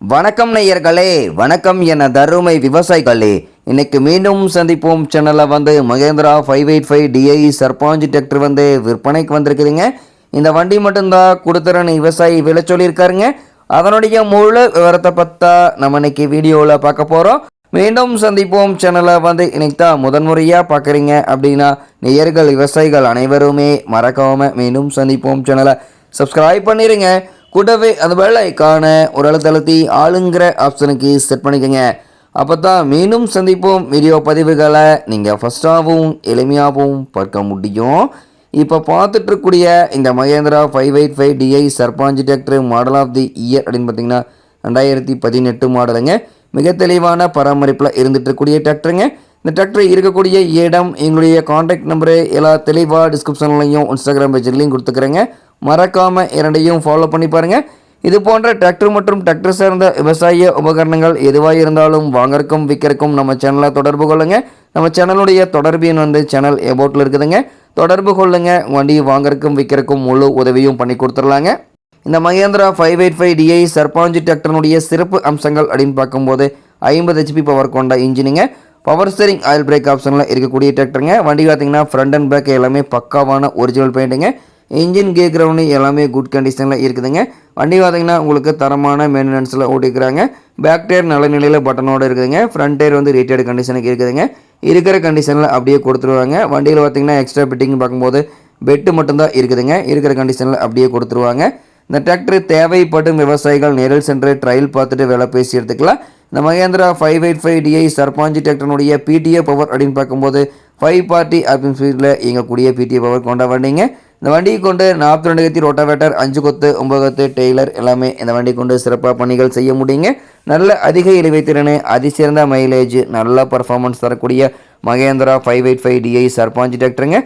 வணக்கம் நேயர்களே வணக்கம் என தருமை விவசாயிகளே. இன்னைக்கு மீண்டும் சந்திப்போம். சேனலில் வந்து Mahindra five eight five DI Sarpanch tractor வந்து விற்பனைக்கு வந்திருக்குதுங்க இந்த வண்டி மட்டும்தான் கொடுத்துறன்னு விவசாயி விலை சொல்லியிருக்காருங்க. அதனுடைய முழு விவரத்தை பற்றா நம்ம இன்னைக்கு வீடியோவில் பார்க்க போகிறோம் மீண்டும் சந்திப்போம். சேனலை வந்து இன்னைக்கு தான் முதன்முறையாக பார்க்குறீங்க அப்படின்னா நேயர்கள் விவசாயிகள் அனைவருமே மறக்காமல் மீண்டும் சந்திப்போம். சேனலை சப்ஸ்கிரைப் பண்ணிடுங்க கூடவே அந்த வேலைக்கான ஒரு அழுத்தழுத்தி ஆளுங்கிற ஆப்ஷனுக்கு செட் பண்ணிக்கோங்க. அப்போ தான் மீண்டும் சந்திப்போம். வீடியோ பதிவுகளை நீங்கள் ஃபஸ்ட்டாகவும் எளிமையாகவும் பார்க்க முடியும். இப்போ பார்த்துட்ருக்கூடிய இந்த Mahindra five eight five DI Sarpanch tractor model of the year அப்படின்னு பார்த்தீங்கன்னா ரெண்டாயிரத்தி பதினெட்டு மாடலுங்க மிக தெளிவான பராமரிப்பில் இருந்துகிட்ருக்கூடிய இருக்கக்கூடிய டிராக்டருங்க இந்த டிராக்டர் இருக்கக்கூடிய இடம் எங்களுடைய காண்டாக்ட் நம்பரு எல்லா தெளிவாக டிஸ்கிரிப்ஷன்லையும் இன்ஸ்டாகிராம் பேஜ்லையும் கொடுத்துக்கிறேங்க. மறக்காமல் இரண்டையும் ஃபாலோ பண்ணி பாருங்கள் இது போன்ற டிராக்டர் மற்றும் டிராக்டர் சார்ந்த விவசாய உபகரணங்கள் எதுவாக இருந்தாலும் வாங்கறக்கும் விற்கிறக்கும் நம்ம சேனலை தொடர்பு கொள்ளுங்கள் நம்ம சேனலுடைய தொடர்பு எண் வந்து சேனல் எபோட்டில் இருக்குதுங்க. தொடர்பு கொள்ளுங்கள் வண்டி வாங்கறக்கும் விற்கிறக்கும் முழு உதவியும் பண்ணி கொடுத்துடலாங்க. இந்த Mahindra five eight five DI Sarpanch டிராக்டர்னுடைய சிறப்பு அம்சங்கள் அப்படின்னு பார்க்கும்போது ஐம்பது ஹெச்பி பவர் கொண்ட இன்ஜினுங்க. பவர் ஸ்டேரிங் ஆயில் பிரேக் ஆப்ஷனில் இருக்கக்கூடிய டிராக்டருங்க வண்டி பார்த்தீங்கன்னா ஃப்ரண்ட் அண்ட் பேக் எல்லாமே பக்காவான ஒரிஜினல் பெயிண்ட்டுங்க இன்ஜின் கே கிரவுண்டு எல்லாமே குட் கண்டிஷனில் இருக்குதுங்க. வண்டி பார்த்தீங்கன்னா உங்களுக்கு தரமான மெயின்டெனன்ஸில் ஓட்டிக்கிறாங்க. பேக் டயர் நல்ல நிலையில் பட்டனோடு இருக்குதுங்க. ஃப்ரண்ட் டயர் வந்து ரீட்டேர்டு கண்டிஷனுக்கு இருக்குதுங்க. இருக்கிற கண்டிஷனில் அப்படியே கொடுத்துருவாங்க. வண்டியில் பார்த்தீங்கன்னா எக்ஸ்ட்ரா பிட்டிங் பார்க்கும்போது பெட்டு மட்டும்தான் இருக்குதுங்க. இருக்கிற கண்டிஷனில் அப்படியே கொடுத்துருவாங்க. இந்த டிராக்டர் தேவைப்படும் விவசாயிகள் நேரில் சென்று ட்ரையல் பார்த்துட்டு வேலை பேசி எடுத்துக்கலாம். இந்த Mahindra five eight five DI Sarpanch டிராக்டர்னுடைய PTO power அப்படின்னு பார்க்கும்போது ஃபைவ் பார்ட்டி அப்படின்னு ஸ்பீடில் இயங்கக்கூடிய பிடிஏ பவர் கொண்ட வண்டிங்க. இந்த வண்டியை கொண்டு நாற்பத்தி ரெண்டு கத்தி ரோட்டாவேட்டர் அஞ்சு கொத்து ஒம்பது கொத்து டெய்லர் எல்லாமே இந்த வண்டி கொண்டு சிறப்பாக பணிகள் செய்ய முடியுங்க. நல்ல அதிக இழுவை திறன் அதிசிறந்த மைலேஜ் நல்ல பர்ஃபார்மன்ஸ் தரக்கூடிய Mahindra five eight five DI Sarpanch டிராக்டருங்க.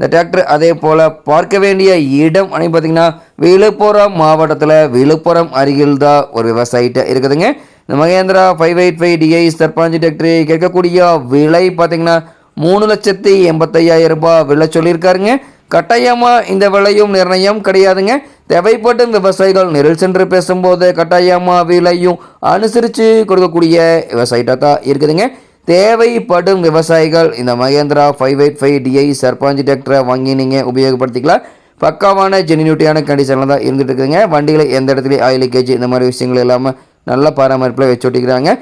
இந்த டிராக்டர் அதே போல் பார்க்க வேண்டிய இடம் அப்படின்னு பார்த்தீங்கன்னா விழுப்புரம் மாவட்டத்தில் விழுப்புரம் அருகில் தான் ஒரு விவசாயிட்ட இருக்குதுங்க. இந்த Mahindra five eight five DI Sarpanch tractor கேட்கக்கூடிய விலை பார்த்தீங்கன்னா மூணு லட்சத்தி எண்பத்தையாயிரம் ரூபாய் விலை சொல்லியிருக்காருங்க. கட்டாயமாக இந்த விலையும் நிர்ணயம் கிடையாதுங்க. தேவைப்படும் விவசாயிகள் நெரில் சென்று பேசும்போது கட்டாயமாக விலையும் அனுசரித்து கொடுக்கக்கூடிய விவசாயிட்டாக தான் இருக்குதுங்க. தேவைப்படும் விவசாயிகள் இந்த Mahindra five eight five DI Sarpanch டிராக்டரை வாங்கி நீங்கள் உபயோகப்படுத்திக்கலாம். பக்காவான ஜெனினியூட்டியான கண்டிஷனில் தான் இருந்துகிட்டு இருக்குதுங்க. வண்டியில் எந்த இடத்துலையும் ஆயில் லீக்கேஜ் இந்த மாதிரி விஷயங்கள் இல்லாமல் நல்ல பராமரிப்பில் வச்சு ஓட்டிக்கிறாங்க.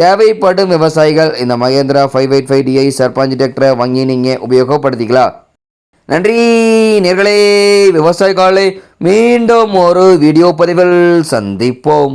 தேவைப்படும் விவசாயிகள் இந்த Mahindra five eight five DI Sarpanch டிராக்டரை வாங்கி நீங்கள் உபயோகப்படுத்திக்கலாம். நன்றி. நேர்களே விவசாயிகளே மீண்டும் ஒரு வீடியோ பதிவில் சந்திப்போம்.